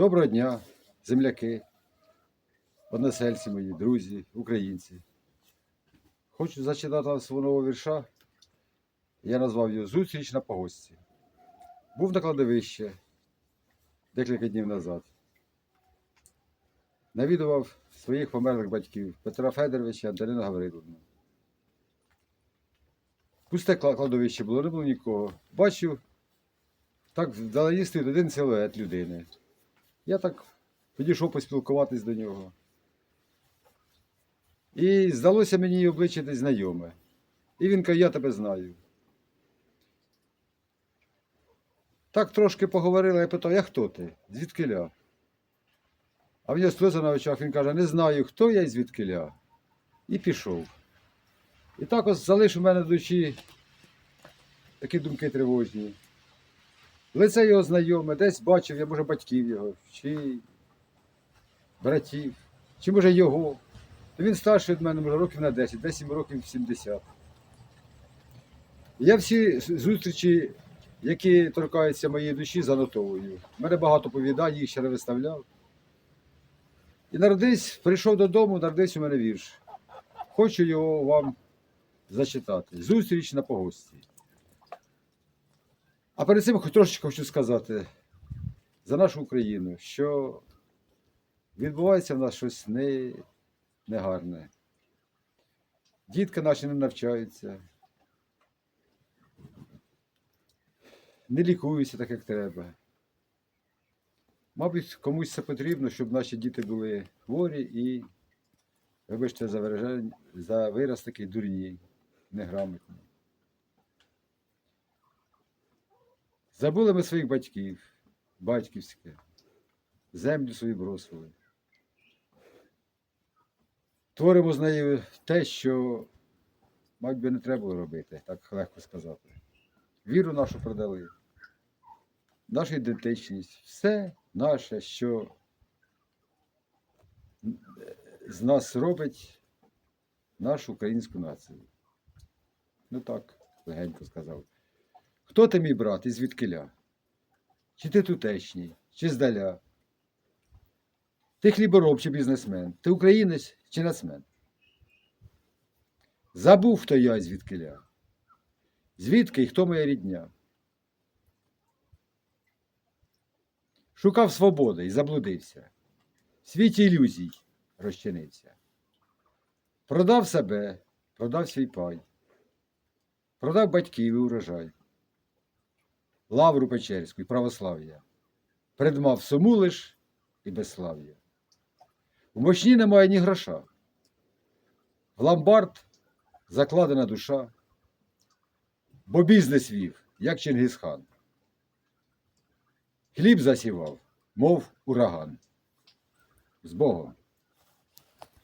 Доброго дня, земляки, односельці мої, друзі, українці. Хочу зачитати свого нового вірша. Я назвав його Зустріч на погості. Був на кладовище декілька днів назад. Навідував своїх померлих батьків Петра Федоровича і Антонину Гавриловну. Пусте кладовище було, не було нікого. Бачив, так вдалині стоїть один силует людини. Я так підійшов поспілкуватись до нього. І здалося мені її обличчя десь знайоме. І він каже, я тебе знаю. Так трошки поговорили, я питав, я хто ти? Звідкиля? А в нього сльози на очах, він каже, не знаю, хто я і звідкиля. І пішов. І так ось залишив у мене душі такі думки тривожні. Лице його знайоме, десь бачив, я може батьків його, чи братів, чи може його. То він старший від мене, може, років на 10, десь йому років 70. Я всі зустрічі, які торкаються моєї душі, занотовую. Мене багато повідань, їх ще не виставляв. І народись, прийшов додому, народись у мене вірш. Хочу його вам зачитати. Зустріч на погості. А перед цим трошечки хочу сказати за нашу Україну, що відбувається в нас щось не, негарне. Дітки наші не навчаються, не лікуються так, як треба. Мабуть, комусь це потрібно, щоб наші діти були хворі і, вибачте, за, вираз такий дурні, неграмотні. Забули ми своїх батьків, батьківське, землю свою бросили. Творимо з нею те, що, мабуть, би не треба було робити, так легко сказати. Віру нашу продали, нашу ідентичність, все наше, що з нас робить нашу українську націю. Ну так, легенько сказав. Хто ти мій брат і звідкиля? Чи ти тутешній, чи здаля? Ти хлібороб чи бізнесмен? Ти українець чи нацмен? Забув, хто я і звідкиля. Звідки і хто моя рідня? Шукав свободи і заблудився. В світі ілюзій розчинився. Продав себе, продав свій пай, продав батьків і урожай лавру Печерську і православ'я. Предмав суму лиш і безслав'я. У мощні немає ні гроша. В ломбард закладена душа, бо бізнес вів, як Чингисхан. Хліб засівав, мов ураган. З Богом.